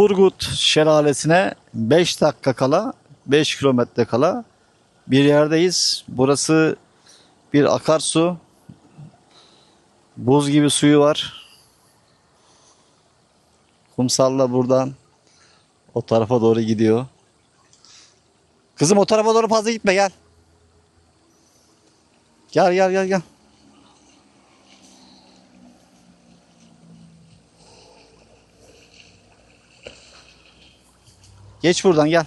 Turgut Şelalesi'ne 5 dakika kala, 5 kilometre kala bir yerdeyiz. Burası bir akarsu. Buz gibi suyu var. Kumsalla buradan o tarafa doğru gidiyor. Kızım o tarafa doğru fazla gitme gel. Gel gel gel gel. Geç buradan gel.